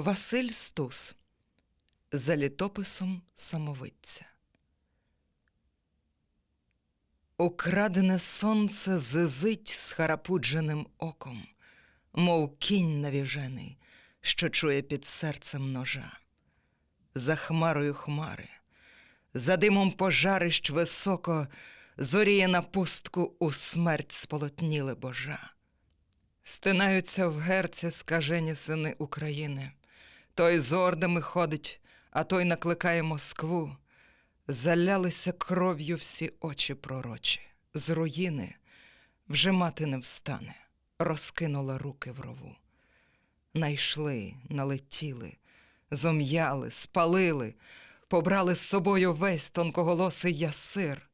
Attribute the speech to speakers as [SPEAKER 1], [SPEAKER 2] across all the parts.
[SPEAKER 1] Василь Стус за літописом самовидця. Украдене сонце зизить схарапудженим оком, мов кінь навіжений, що чує під серцем ножа. За хмарою хмари, за димом пожарищ високо, зоріє на пустку у смерть сполотніли божа. Стинаються в герці скажені сини України. Той з ордами ходить, а той накликає Москву. Залялися кров'ю всі очі пророчі. З руїни вже мати не встане, розкинула руки в рову. Найшли, налетіли, зом'яли, спалили, побрали з собою весь тонкоголосий ясир.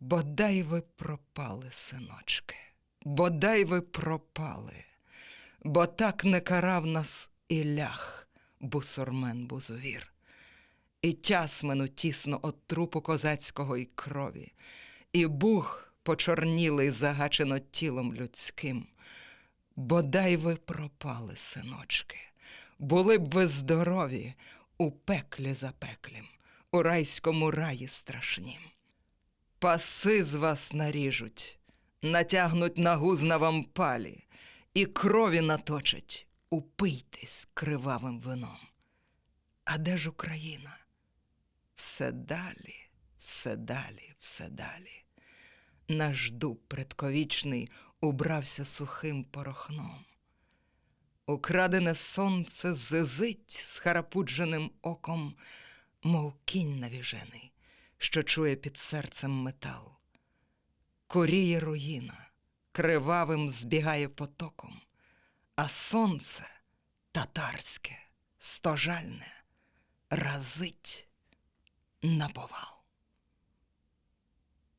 [SPEAKER 1] Бодай ви пропали, синочки, бодай ви пропали, бо так не карав нас і лях, бусурмен бузувір. І тясмену тісно от трупу козацького і крові, і бух почорнілий загачено тілом людським. Бодай ви пропали, синочки, були б ви здорові у пеклі запеклім, у райському раї страшнім. Паси з вас наріжуть, натягнуть на гуз на вам палі, і крові наточать, упийтесь кривавим вином. А де ж Україна? Все далі, все далі, все далі. Наш дуб предковічний убрався сухим порохном. Украдене сонце зизить з харапудженим оком, мов кінь навіжений, що чує під серцем метал. Коріє руїна, кривавим збігає потоком, а сонце татарське, стожальне, разить на повал.